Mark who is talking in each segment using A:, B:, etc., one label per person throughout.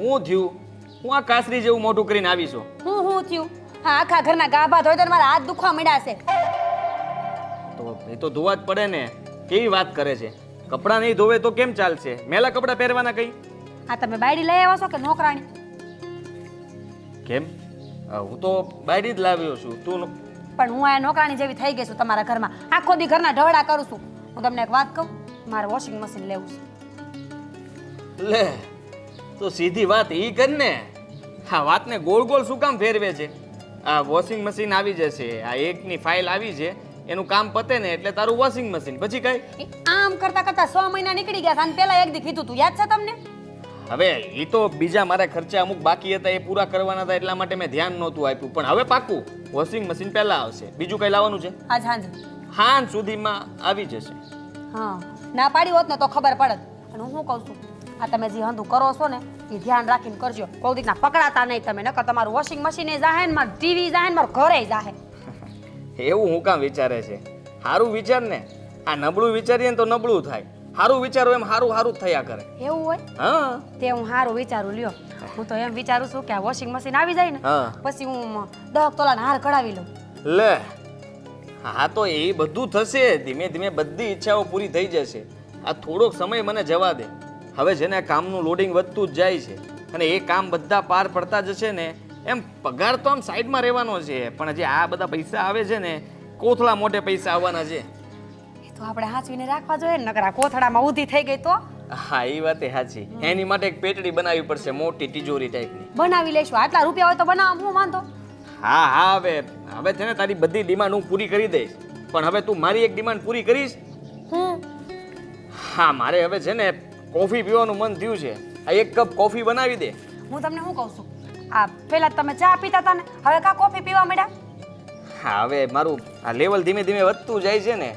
A: શું થયું? હું આ કાસરી જેવું મોટું કરીને આવીશું
B: હું હું થયું? હા આખા ઘરના ગાભા ધોઈ તો મારા હાથ દુખવા મળ્યા છે.
A: તો એ તો ધોવા જ પડે ને. કેવી વાત કરે છે? કપડાં નહીં ધોવે તો કેમ ચાલશે? મેલા કપડાં પહેરવાના કઈ?
B: હા તમે બાયડી લઈ આવ્યા છો કે નોકરાણી?
A: કેમ? હું તો બાયડી જ લાવ્યો છું. તું
B: પણ હું આ નોકરાણી જેવી થઈ ગઈ છું તમારા ઘરમાં. આખો દી ઘરના ઢવડા કરું છું. હું તમને એક વાત કહું મારે વોશિંગ મશીન લેવું છે.
A: લે તો સીધી વાત ઈ કર ને. હા વાતને ગોળ ગોળ શું કામ ફેરવે છે? આ વોશિંગ મશીન આવી જશે આ એકની ફાઇલ આવી છે એનું કામ પતે ને એટલે તારું વોશિંગ મશીન પછી કઈ?
B: આમ કરતા કરતા સો મહિના નીકળી ગયા અને પેલા એક દી કીધું તું યાદ છે તમને?
A: હવે એ તો બીજા મારા ખર્ચા અમુક બાકી હતા એ પૂરા કરવાના હતા એટલા માટે મેં ધ્યાન નહોતું આપ્યું. પણ હવે પાકું વોશિંગ મશીન પહેલા આવશે. બીજું કઈ લાવવાનું છે?
B: આજ હાંજ.
A: હાંજ સુધીમાં આવી જશે.
B: હા. ના પાડી હોત ને તો ખબર પડત. અને હું શું કહું છું આ તમે જે હંધું કરો છો ને એ ધ્યાન રાખીને કરજો. કોઈ દીકના પકડાતા નહીં તમે નકર તમારું વોશિંગ મશીન જાહે ને મારું ટીવી જાહે ને મારું ઘરે જાહે.
A: એવું હું કામ વિચારે છે? સારું વિચાર ને આ નબળું વિચારીએ ને તો નબળું થાય. સારું વિચારો એમ સારું સારું થયા કરે.
B: એવું હોય?
A: હા.
B: તે હું સારું વિચારું લ્યો. હું તો એમ વિચારું છું કે આ વોશિંગ મશીન આવી જાય ને પછી હું દહક તોલાના હાર કઢાવી લઉં.
A: લે હા તો એ બધું થશે. ધીમે ધીમે બધી ઈચ્છાઓ પૂરી થઈ જશે. આ થોડોક સમય મને જવા દે. હવે છે ને કામનું લોડિંગ વધતું જ જાય છે અને એ કામ બધા પાર પડતા જશે ને એમ પગાર તો આમ સાઈડમાં રહેવાનો છે પણ જે આ બધા પૈસા આવે છે ને કોથળા મોટે પૈસા આવવાના છે.
B: એ તો આપણે હાંચવીને રાખવા જોઈએ ને નકર આ કોથળામાં ઊંધી થઈ ગઈ તો?
A: હા એ વાત સાચી એની માટે એક પેટડી બનાવવી પડશે મોટી તિજોરી ટાઈપની.
B: બનાવી લઈશું. આટલા રૂપિયા હોય તો બનાવ હું વાંધો.
A: હા હા હવે હવે છે ને તારી બધી ડિમાન્ડ હું પૂરી કરી દઈશ. પણ હવે તું મારી એક ડિમાન્ડ પૂરી કરીશ?
B: હું?
A: હા મારે હવે છે ને કોફી પીવાનું મન થયું છે. આ એક કપ કોફી બનાવી દે.
B: હું તમને શું કહું છું? આ પહેલા તમે ચા પીતા હતા ને હવે કા કોફી પીવા માંડ્યા?
A: હા હવે મારું આ લેવલ ધીમે ધીમે વધતું જાય છે ને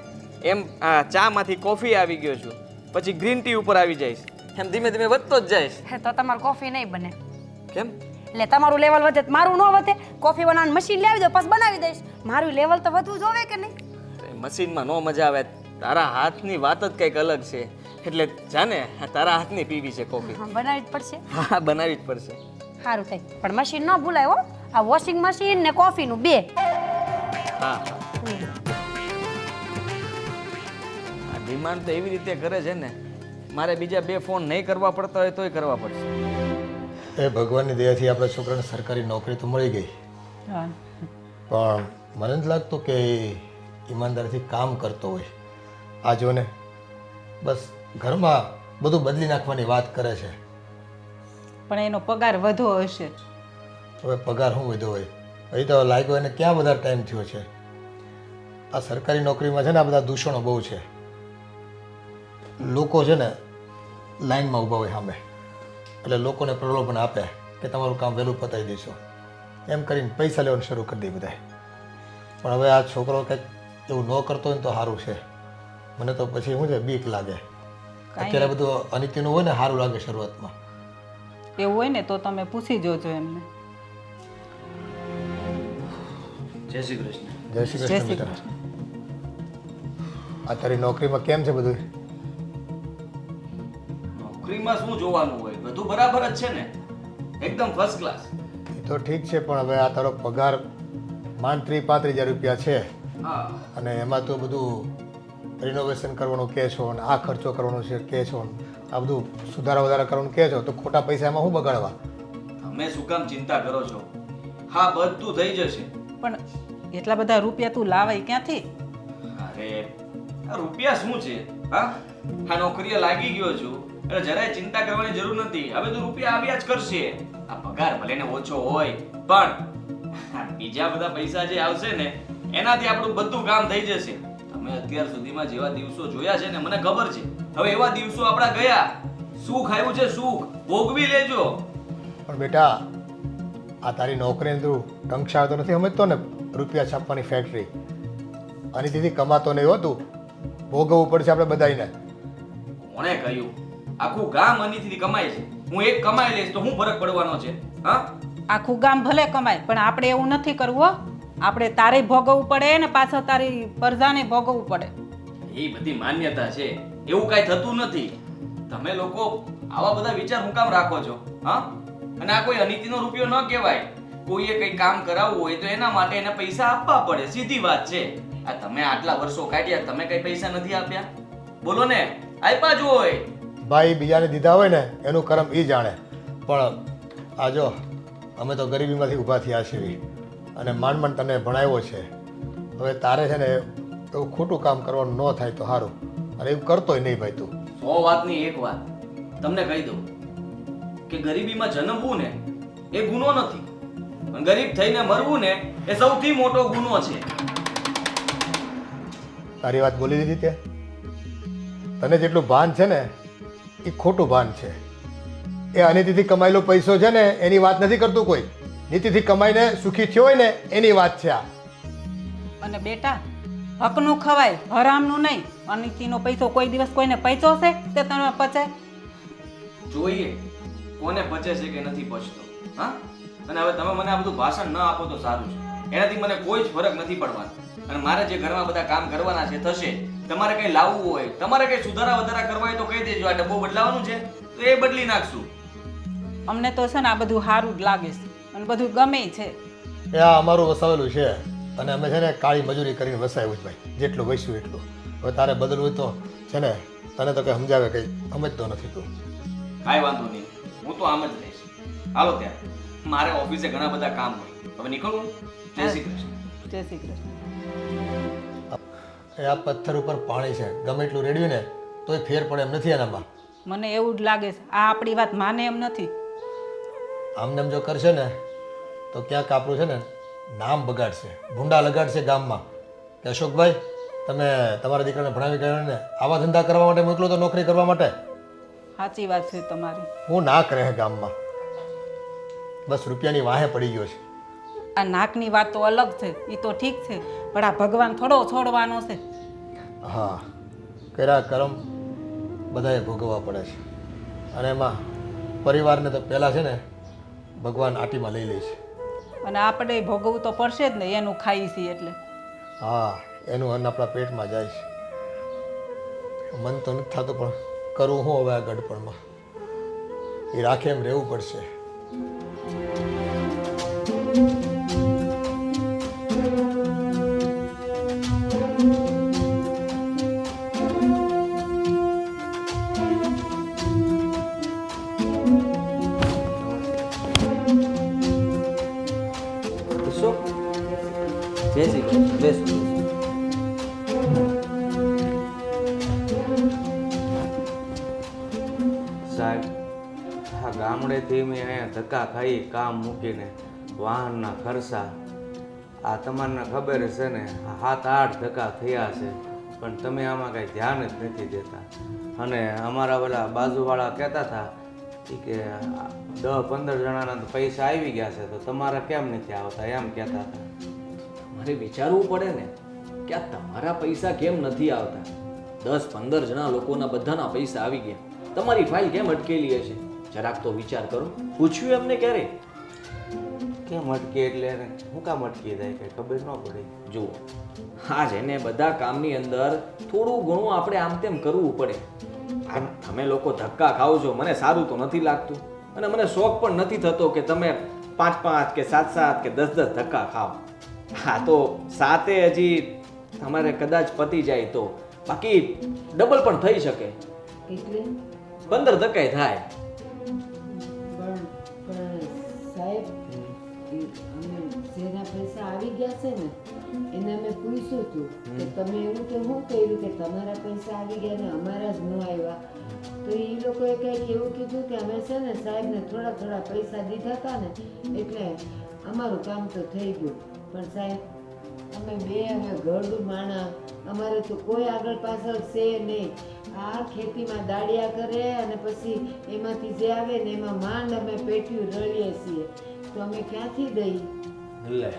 A: એમ આ ચામાંથી કોફી આવી ગયો છું. પછી ગ્રીન ટી ઉપર આવી જઈશ એમ ધીમે ધીમે વધતો જ જઈશ
B: હે, તો તમારે કોફી નહીં બને.
A: કેમ?
B: એટલે તમારું લેવલ વધે મારું ન વધે કોફી બનાવવાનું મશીન લાવી દો પછી બનાવી દઈશ. મારું લેવલ તો વધવું જોવે કે નહીં?
A: મશીનમાં નો મજા આવે. તારા હાથની વાત જ કંઈક અલગ છે. એટલે જાને તારા હાથની પીવી છે કોફી.
B: હા, બનાવી જ પડશે.
A: હા બનાવી જ પડશે.
B: સારું થાય પણ મશીન ન ભૂલાય હો. આ વોશિંગ મશીન ને કોફીનું બે.
A: હા આ ડિમાન્ડ તો એવી રીતે કરે છે ને મારે બીજા બે ફોન નહીં કરવા પડતા હોય તોય કરવા પડશે.
C: એ ભગવાનની દયાથી આપણા છોકરાને સરકારી નોકરી તો મળી ગઈ. પણ મને જ લાગતું કે ઈમાનદારથી ઈમાનદારીથી કામ કરતો હોય. આ જો ને બસ ઘરમાં બધું બદલી નાખવાની વાત કરે છે.
D: પણ એનો પગાર વધો હશે.
C: હવે પગાર શું વધ્યો હોય? અહીં તો લાગ્યો એને ક્યાં બધા ટાઈમ થયો છે? આ સરકારી નોકરીમાં છે ને આ બધા દૂષણો બહુ છે. લોકો છે ને લાઈનમાં ઊભા હોય સામે. એટલે લોકોને પ્રલોભન આપે કે તમારું કામ વહેલું પતાવી દઈશું એમ કરીને પૈસા લેવાનું શરૂ કરી દે બધાએ. પણ હવે આ છોકરો કંઈક એવું ન કરતો હોય ને તો સારું છે. મને તો પછી શું છે? બીક લાગે. અત્યારે બધું અનિત્યનું હોય ને સારું લાગે શરૂઆતમાં.
D: એવું હોય ને તો તમે પૂછી જોજો એમને.
A: જય શ્રી કૃષ્ણ.
C: જય શ્રી
D: જય
C: કૃષ્ણ
D: શ્રી
C: બેટા આ તારી નોકરીમાં કેમ છે બધું?
A: નોકરીમાં શું જોવાનું હોય? બધું બરાબર જ છે ને? એકદમ ફર્સ્ટ ક્લાસ
C: એ તો ઠીક છે પણ હવે આ તારો પગાર માંડ ત્રી પાંત્રીસ હજાર રૂપિયા છે.
A: હા.
C: અને એમાં તો બધું રિનોવેશન કરવાનું કહે છો અને આ ખર્ચો કરવાનો છે કહે છો આ બધું સુધારા વધારા કરવાનું કહે છો તો ખોટા પૈસા એમાં શું બગાડવા?
A: તમે શું કામ ચિંતા કરો છો? હા બધું થઈ જશે.
D: પણ એટલા બધા રૂપિયા તું લાવાય ક્યાંથી?
A: અરે આ રૂપિયા શું છે? હા? આ નોકરીએ લાગી ગયો છું. એટલે જરાય ચિંતા કરવાની જરૂર નથી. હવે તો રૂપિયા આવ્યા જ કરશે. આ પગાર ભલે ને ઓછો હોય પણ બીજા બધા પૈસા જે આવશે ને એનાથી આપણું બધું કામ થઈ જશે. તમે અત્યાર સુધીમાં જેવા દિવસો જોયા છે ને મને ખબર છે. હવે એવા દિવસો આપણા ગયા. સુખ આવ્યું છે સુખ. ભોગવી લેજો.
C: પણ બેટા આ તારી નોકરી અંદર ટંકશાળ તો નથી સમજતો ને? રૂપિયા છાપવાની ફેક્ટરી અને તેથી કમાતો નહીં હોતું ભોગવવું પડશે આપણે બધાને
A: કોણે કહ્યું? આખું ગામ અનીથી કમાય છે. હું એક કમાઈ લઈશ તો હું ફરક પડવાનો છે. હા?
D: આખું ગામ ભલે કમાય પણ આપણે એવું નથી કરવું. આપણે તારે ભોગવવું પડે ને પાછળ તારી પરજાને ભોગવવું પડે.
A: એ બધી માન્યતા છે. એવું કાઈ થતું નથી. તમે લોકો આવા બધા વિચાર હું કામ રાખો છો? હા? અને આ કોઈ અનિતિનો રૂપિયો ન કહેવાય. કોઈએ કંઈ કામ કરાવવું હોય તો એના માટે એને પૈસા આપવા પડે. સીધી વાત છે. આ તમે આટલા વર્ષો કાઢ્યા તમે કઈ પૈસા નથી આપ્યા? બોલો ને આપ્યા જ હોય.
C: ભાઈ બીજાને દીધા હોય ને એનું કરમ એ જાણે. પણ આ જો અમે તો ગરીબીમાંથી ઊભા થયા છીએ. અને માંડ માંડ તને ભણાવ્યો છે. હવે તારે છે ને એવું ખોટું કામ કરવાનું ન થાય તો સારું અને એવું કરતોય નહીં ભાઈ તું.
A: સો વાતની એક વાત. તમને કહી દઉં કે ગરીબીમાં જન્મવું ને એ ગુનો નથી. પણ ગરીબ થઈને મરવું ને એ સૌથી મોટો ગુનો છે.
C: તારી વાત બોલી દીધી તે? તને જેટલું ભાન છે ને એ ખોટું ભાન છે. એ અનિતિથી કમાયેલો પૈસો છે ને એની વાત નથી કરતું કોઈ. નીતિથી કમાઈને સુખી થયો હોય ને એની વાત છે આ.
D: અને બેટા હકનું ખવાય હરામનું નહીં. અનિતિનો પૈસો કોઈ દિવસ કોઈને પૈસો છે તે તમે પચે
A: જોઈએ કોને પચે છે કે નથી પચતો હા? અને હવે તમે મને આ બધું ભાષણ ન આપો તો સારું છે. એનાથી મને કોઈ જ ફરક નથી પડવાનો. અને મારે જે ઘરમાં બધા કામ કરવાના છે થશે તમારે કંઈ લાવવું હોય તમારે કંઈ સુધારા વધારા કરવા હોય તો કહી દેજો આ ડબ્બો બદલાવાનું છે. તો એ બદલી નાખશું.
D: અમને તો છે ને આ બધું સારું જ લાગે છે. અને બધું ગમે છે.
C: એ આ અમારું વસાવેલું છે. અને અમે છે ને કાળી મજૂરી કરીને વસાવ્યું છે ભાઈ. જેટલું વસ્યું એટલું. હવે તારે બદલવું તો છે ને તને તો કંઈ સમજાવે કંઈ. સમજતો નથી તું.
A: કાંઈ વાંધો નહીં. હું તો આમ જ રહીશ. હાલો ત્યારે મારે ઓફિસે ઘણા બધા કામ હોય. હવે નીકળું જય શ્રી કૃષ્ણ.
D: જય શ્રી કૃષ્ણ.
C: એ આ પથ્થર ઉપર પાણી છે. ગમે એટલું રેડ્યું ને તોય ફેર પડે એમ નથી એનામાં
D: મને એવું જ લાગે છે. આ આપણી વાત માને એમ નથી.
C: આમને એમ જો કરશે ને તો ક્યાંક આપણું છે ને નામ બગાડશે ભૂંડા લગાડશે ગામમાં. કે અશોકભાઈ તમે તમારા દીકરાને ભણાવી ગયો ને આવા ધંધા કરવા માટે મોકલો તો નોકરી કરવા માટે?
D: સાચી વાત છે તમારી.
C: હું ના કરે ગામમાં. બસ રૂપિયાની વાહે પડી ગયો છે.
D: આ નાકની વાત તો અલગ છે એ તો ઠીક છે પણ આ ભગવાન થોડો છોડવાનો છે.
C: હા કર્યા કર્મ બધાએ ભોગવવા પડે છે. અને એમાં પરિવારને તો પહેલાં છે ને ભગવાન આટીમાં લઈ લે છે.
D: અને આપણે ભોગવવું તો પડશે જ ને, એનું ખાઈ છીએ એટલે.
C: હા, એનું અન્ન આપણા પેટમાં જાય છે. મન તો નથી થતું, પણ કરવું હું હવે આ ગડપણમાં. એ રાખે એમ રહેવું પડશે.
A: જય શ્રી
E: સાહેબ, આ ગામડેથી મેં અહીંયા ધક્કા ખાઈ કામ મૂકીને વાહનના ખર્ચા આ તમને ખબર છે ને હાથ આઠ ધક્કા થયા છે, પણ તમે આમાં કાંઈ ધ્યાન જ નથી દેતા. અને અમારા પેલા બાજુવાળા કહેતા હતા કે દસ પંદર જણાના પૈસા આવી ગયા છે, તો તમારા કેમ નથી આવતા? એમ કહેતા હતા.
A: મારે વિચારવું પડે ને કે આ તમારા પૈસા કેમ નથી આવતા? દસ પંદર જણા લોકોના બધાના પૈસા આવી ગયા. તમારી ફાઇલ કેમ અટકેલી હશે? જરાક તો વિચાર કરો. પૂછ્યું એમને ક્યારે?
E: કેમ અટકી એટલે એને? હું કામ અટકી જાય? કે ખબર ન પડે.
A: જુઓ હા જ એને બધા કામની અંદર થોડું ઘણું આપણે આમ તેમ કરવું પડે. આમ તમે લોકો ધક્કા ખાઓ છો. મને સારું તો નથી લાગતું. અને મને શોખ પણ નથી થતો કે તમે પાંચ પાંચ કે સાત સાત કે દસ દસ ધક્કા ખાઓ. હા તો સાતે હજી તમારે કદાચ પતી જાય તો. બાકી ડબલ પણ થઈ શકે.
F: એટલે?
A: પંદર ધક્કાય થાય.
F: સાહેબ જેના પૈસા આવી ગયા છે ને એને મેં પૂછ્યું હતું કે તમે એવું કે શું કર્યું કે તમારા પૈસા આવી ગયા ને અમારા જ ન આવ્યા. તો એ લોકોએ કંઈક એવું કીધું કે અમે છે ને સાહેબને થોડા થોડા પૈસા દીધા હતા ને એટલે અમારું કામ તો થઈ ગયું. પણ સાહેબ અમે બે અમે ઘરડું માણા અમારે તો કોઈ આગળ પાછળ છે નહીં. આ ખેતીમાં દાડિયા કરે અને પછી એમાંથી જે આવે ને એમાં માંડ અમે પેટ્યું રળીએ છીએ. તો અમે ક્યાંથી દઈ?
A: લે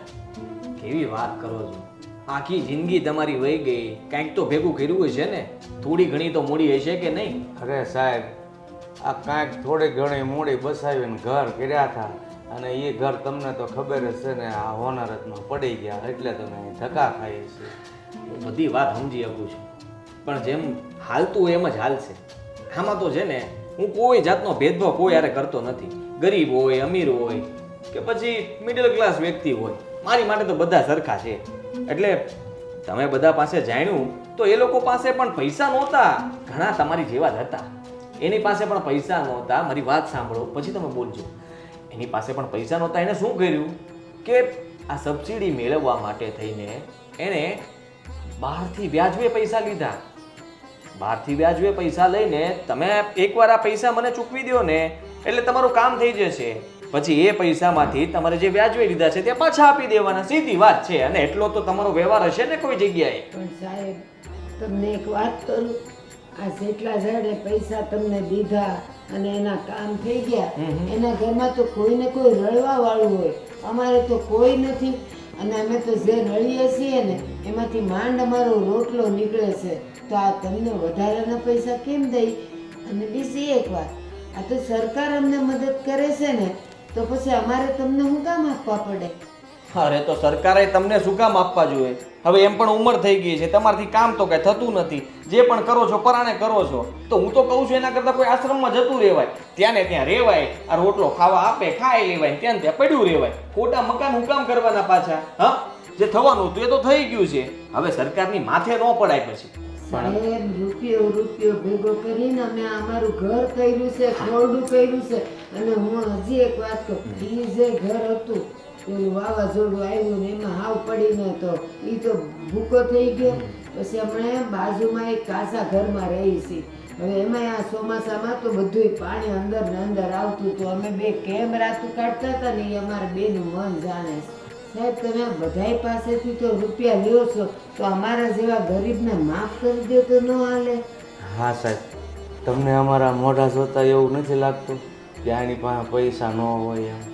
A: કેવી વાત કરો છો? આખી જિંદગી તમારી વહી ગઈ. કાંઈક તો ભેગું કર્યું હશે ને? થોડી ઘણી તો મૂડી હશે કે નહીં?
E: અરે સાહેબ આ કાંઈક થોડી ઘણી મૂડી બસાવીને ઘર કર્યા હતા. અને એ ઘર તમને તો ખબર જ છે ને, આ હોનારતમાં પડી ગયા એટલે તમે ધક્કા ખાઈએ છીએ
A: બધી વાત સમજી શકું છું. પણ જેમ હાલતું હોય એમ જ હાલશે આમાં તો છે ને, હું કોઈ જાતનો ભેદભાવ કોઈ યારે કરતો નથી. ગરીબ હોય, અમીર હોય, કે પછી મિડલ ક્લાસ વ્યક્તિ હોય. મારી માટે તો બધા સરખા છે. એટલે તમે બધા પાસે જાણ્યું, તો એ લોકો પાસે પણ પૈસા નહોતા. ઘણા તમારી જેવા જ હતા. એની પાસે પણ પૈસા નહોતા. મારી વાત સાંભળો, પછી તમે બોલજો. એની પાસે પણ પૈસા નહોતા. એને શું કર્યું? કે આ સબસિડી મેળવવા માટે થઈને એણે બહારથી વ્યાજબે પૈસા લીધા. બહારથી વ્યાજબે પૈસા લઈને તમે એકવાર આ પૈસા મને ચૂકવી દો ને, એટલે તમારું કામ થઈ જશે. પછી એ પૈસામાંથી તમારે જે વ્યાજવે લીધા છે તે પાછા આપી દેવાના. સીધી વાત છે. અને એટલો તો તમારો વ્યવહાર હશે ને કોઈ જગ્યાએ?
F: પણ સાહેબ, તમને એક વાત કરું? આ જેટલા જાડે પૈસા તમને દીધા અને એના કામ થઈ ગયા એના ઘરમાં તો કોઈ ને કોઈ રળવા વાળું હોય. અમારે તો કોઈ નથી. અને અમે તો જે રળીએ છીએ ને એમાંથી માંડ અમારો રોટલો નીકળે છે. તો આ તમને વધારાના પૈસા કેમ દઈ? અને બીજી એક વાત આ તો સરકાર અમને મદદ કરે છે ને તો પછી અમારે તમને શું કામ આપવા પડે?
A: અરે તો સરકારે તમને શું કામ આપવા જોઈએ? હવે એમ પણ ઉંમર થઈ ગઈ છે, તમારથી કામ તો કઈ થતું નથી. જે પણ કરો છો, પરાણે કરો છો. તો હું તો કહું છું એના કરતાં કોઈ આશ્રમમાં જતું રહેવાય. ત્યાં ને ત્યાં રહેવાય, આ રોટલો ખાવા આપે ખાઈ લેવાય, ત્યાં ત્યાં પડ્યું રહેવાય. ખોટા મકાન હુકામ કરવાના પાછા, હા? જે થવાનું હતું એ તો થઈ ગયું છે. હવે સરકારની માથે ન પડાય પછી.
F: સાહેબ, રૂપિયો ભેગો કરીને અમે અમારું ઘર કર્યું છે, ખોરડું કર્યું છે. અને હું હજી એક વાત કહું જે ઘર હતું વાવાઝોડું આવ્યું ને એમાં હાવ પડીને તો. એ તો ભૂકો થઈ ગયો. પછી આપણે બાજુમાં એક કાસા ઘરમાં રહી છીએ હવે એમાં આ ચોમાસામાં તો બધુંય પાણી અંદર ને અંદર આવતું હતું. અમે બે કેમ રાતું કાઢતા હતા ને એ અમારે બેનું મન જાણે. સાહેબ તમે બધાય પાસેથી તો રૂપિયા લ્યો છો. તો અમારા જેવા ગરીબને માફ કરી દો તો ન હાલે.
E: હા સાહેબ. તમને અમારા મોઢા જોતા એવું નથી લાગતું કે આની પાસે પૈસા ન હોય એમ?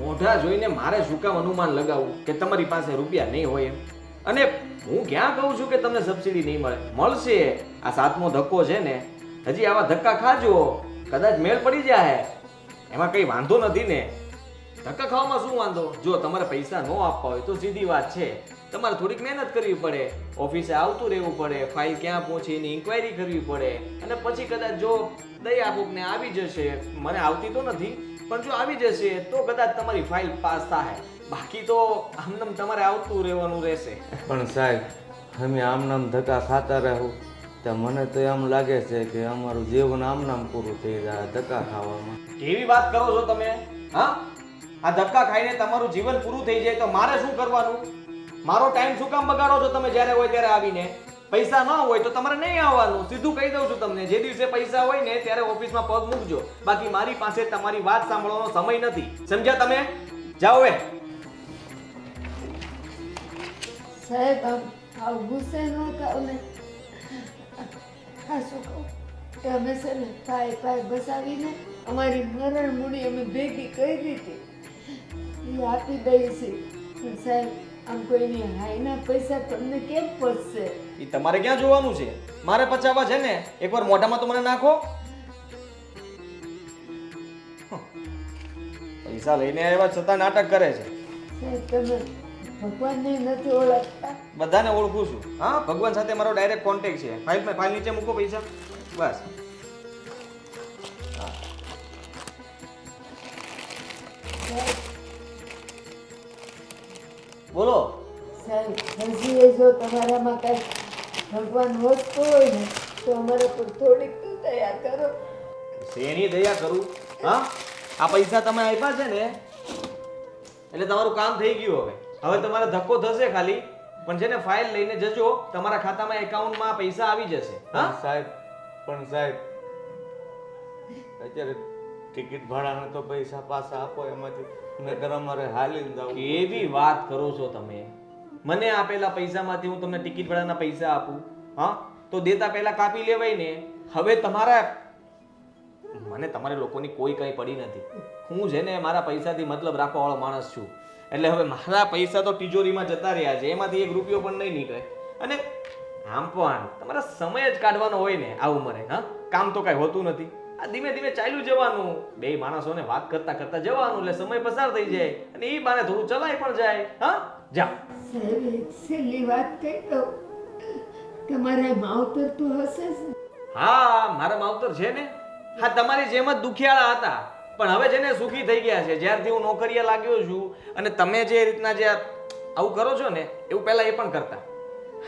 A: મોઢા જોઈને મારે શું કામ અનુમાન લગાવવું? કે તમારી પાસે રૂપિયા નહીં હોય એમ? અને હું ક્યાં કહું છું કે તમને સબસિડી નહીં મળે? મળશે. આ સાતમો ધક્કો છે ને. હજી આવા ધક્કા ખાજો. કદાચ મેળ પડી જાય એમાં કંઈ વાંધો નથી ને. ધક્કા ખાવામાં શું વાંધો? જો તમારે પૈસા ન આપવા હોય તો સીધી વાત છે. તમારે થોડીક મહેનત કરવી પડે. ઓફિસે આવતું રહેવું પડે. ફાઇલ ક્યાં પહોંચી એની ઇન્ક્વાયરી કરવી પડે. અને પછી કદાચ જો દઈ આપુકને આવી જશે. મને આવતી તો નથી. પણ જો આવી જશે તો કદાચ તમારી ફાઇલ પાસ થાય. બાકી તો આમનામ તમારે આવતું રહેવાનું રહેશે.
E: પણ સાહેબ અમે આમનામ ધક્કા ખાતા રહું. તો મને તો એમ લાગે છે કે અમારું જીવન આમનામ પૂરું થઈ જાય ધક્કા ખાવામાં.
A: કેવી વાત કરો છો તમે? હા? આ ધક્કા ખાઈને તમારું જીવન પૂરું થઈ જાય તો મારે શું કરવાનું? મારો ટાઈમ શું કામ બગાડો છો તમે જ્યારે હોય ત્યારે આવીને? પૈસા ન હોય તો તમારે નહીં આવવાનું. સીધું કહી દઉં છું તમને. જે દિવસે પૈસા હોય ને ત્યારે ઓફિસમાં પગ મૂકજો. બાકી મારી પાસે તમારી વાત સાંભળવાનો સમય નથી. સમજ્યા તમે? જાઓ એ
F: સાહેબ આવ ગુસ્સે ન થાવ ને. આ શું કહું? કે અમે છે ને પાય પાય બસાવીને અમારી મરણ મૂડી અમે ભેગી કરી હતી. એ આપી દઈ છે સાહેબ આમ કોઈની હાઈના પૈસા તમને કેમ પડશે
A: એ તમારે ક્યાં જોવાનું છે? મારે પચાવવા છે ને એકવાર મોઢામાં તો મને નાખો. પૈસા લઈને આવ્યા છતાં નાટક કરે છે.
F: તમે ભગવાનને નથી ઓળખતા?
A: બધાને ઓળખું છું. હા ભગવાન સાથે મારો ડાયરેક્ટ કોન્ટેક્ટ છે. ફાઇલ ફાઇલ નીચે મૂકો પૈસા. બસ. બોલો.
F: સાહેબ હજી એ જો તમારામાં કાંઈ ભગવાન હોતો હોય ને તો અમારા પર થોડીક દયા કરો.
A: શેની દયા કરું? હા? આ પૈસા તમે આપ્યા છે ને એટલે તમારું કામ થઈ ગયું હવે. હવે તમારે ધક્કો થશે ખાલી પણ છે ને ફાઇલ લઈને જજો તમારા ખાતામાં એકાઉન્ટમાં પૈસા આવી જશે. હા?
E: સાહેબ પણ સાહેબ અત્યારે ટિકિટ ભાડાના તો પૈસા પાછા આપો એમાંથી. નકર અમારે હાલી જાવ
A: કેવી વાત કરો છો તમે? મને આપેલા પૈસામાંથી હું તમને ટિકિટ ભાડાના પૈસા આપું, હા? તો દેતા પહેલા કાપી લેવાય ને. હવે તમારા મને તમારે લોકોની કોઈ કંઈ પડી નથી. હું છે ને મારા પૈસાથી મતલબ રાખવાવાળો માણસ છું. એટલે હવે મારા પૈસા તો તિજોરીમાં જતા રહ્યા છે. એમાંથી એક રૂપિયો પણ નહીં નીકળે. અને આમ પણ તમારા સમય જ કાઢવાનો હોય ને આ ઉંમરે, હા? કામ તો કાંઈ હોતું નથી. આ ધીમે ધીમે ચાલ્યું જવાનું. બે માણસોને વાત કરતા કરતા જવાનું એટલે સમય પસાર થઈ જાય અને એ બાને થોડું ચલાય પણ જાય. હા? જા.
F: સાહેબ એક છેલ્લી વાત કહી દઉં તમારે માવતર તો હશે
A: હા મારા માવતર છે ને? હા તમારી જેમ જ દુખિયાળા હતા. પણ હવે છે ને સુખી થઈ ગયા છે જ્યારથી હું નોકરીએ લાગ્યો છું અને તમે જે રીતના જે આવું કરો છો ને એવું પહેલા એ પણ કરતા.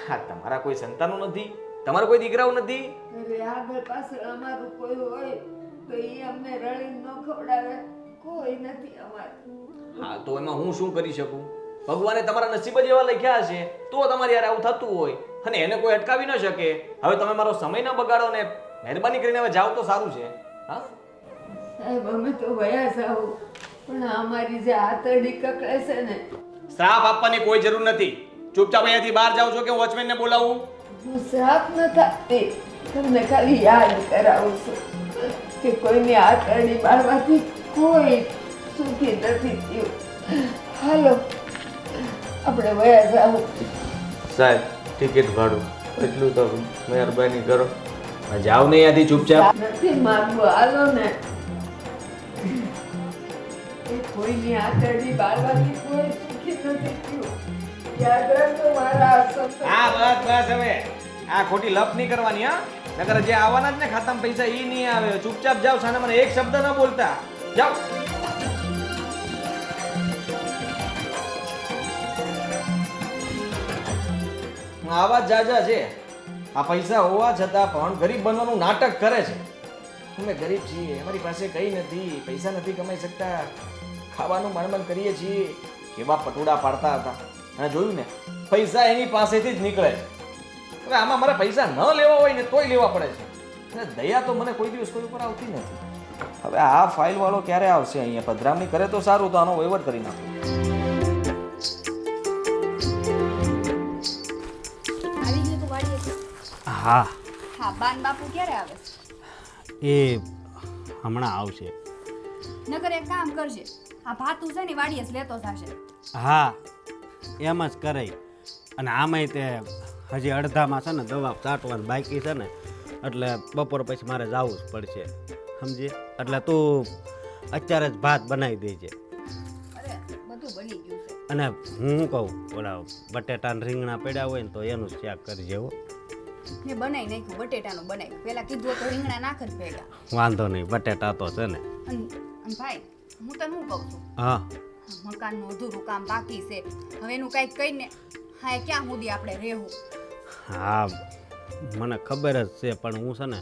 A: હા તમારા કોઈ સંતાનો નથી. તમારા કોઈ દીકરાઓ નથી?
F: અરે આગળ પાછળ અમારું કોઈ હોય તો એ અમને રળી ન ખવડાવે. કોઈ નથી અમારું.
A: હા તો એમાં હું શું કરી શકું? ભગવાને તમારા નસીબ જ એવા લખ્યા હશે. તો તમારી યાર આવું થતું હોય અને એને કોઈ અટકાવી ન શકે. હવે તમે મારો સમય ન બગાડો ને મહેરબાની કરીને હવે જાઓ તો સારું છે. હા?
F: સાહેબ અમે તો વયા જાવ પણ અમારી જે આતરડી કકળે છે ને
A: શ્રાપ આપવાની કોઈ જરૂર નથી. ચૂપચાપ અહીંયાથી બહાર જાઓ છો કે વોચમેનને બોલાવું?
F: હું શ્રાપ ન થતી તમને ખાલી યાદ કરાવું છું કે કોઈને આતરડી બાળવાથી કોઈ સુખી નથી થયું હાલો આપણે વયા જાવ
E: સાહેબ ટિકિટ ભાડું એટલું તો મહેરબાની કરો.
A: જાઓ ને યાદી ચૂપચાપ.
F: નથી માનવું હાલો ને. કોઈની આતરડી બાળવાથી કોઈ સુખી નથી. થયું
A: હા, બસ બસ હવે. આ ખોટી લપ નહીં કરવાની, હા? નકર જે આવવાના જ ને ખાતામાં પૈસા ઈ નહીં આવે. ચૂપચાપ જાવ સાને મને એક શબ્દ ન બોલતા. જાવ આવા જાજા છે. આ પૈસા હોવા છતાં પણ ગરીબ બનવાનું નાટક કરે છે. અમે ગરીબ છીએ, અમારી પાસે કંઈ નથી, પૈસા નથી કમાઈ શકતા. ખાવાનું મન મન કરીએ છીએ. કેવા પટોળા પાડતા હતા. અને જોયું ને પૈસા એની પાસેથી જ નીકળે છે. હવે આમાં મારે પૈસા ન લેવા હોય ને તોય લેવા પડે છે. અને દયા તો મને કોઈ દિવસ કોઈ ઉપર આવતી નથી. હવે આ ફાઇલ વાળો ક્યારે આવશે અહીંયા? પધરામણી કરે તો સારું તો આનો વહીવટ કરી નાખો.
G: હા.
H: હા બાન બાપુ ક્યારે આવે?
G: એ હમણાં આવશે.
H: નગર એક કામ કરજે. આ ભાતું છે ને વાડીએ જ લેતો થશે.
G: હા. એમ જ કરાય. અને આમાંય તે હજી અડધામાં છે ને દવા ચાટવાની બાકી છે ને એટલે બપોર પછી મારે જવું જ પડશે. સમજી એટલે તું અત્યારે જ ભાત બનાવી દેજે. અને હું કહું ઓલા બટેટા રીંગણા પડ્યા હોય ને તો એનું જ શાક કરજે હો.
H: મેં બનાવી નાખ્યું બટેટાનું બનાવ્યું. પેલા કીધું તો રીંગણા નાખ જ ભેગા.
G: વાંધો નહીં બટેટા તો છે ને.
H: ભાઈ હું તને શું કહું છું?
G: હા.
H: મકાનનું અધૂરું કામ બાકી છે. હવે એનું કંઈક કહીને હા, એ ક્યાં સુધી આપણે રહેવું?
G: હા, મને ખબર જ છે, પણ હું છે ને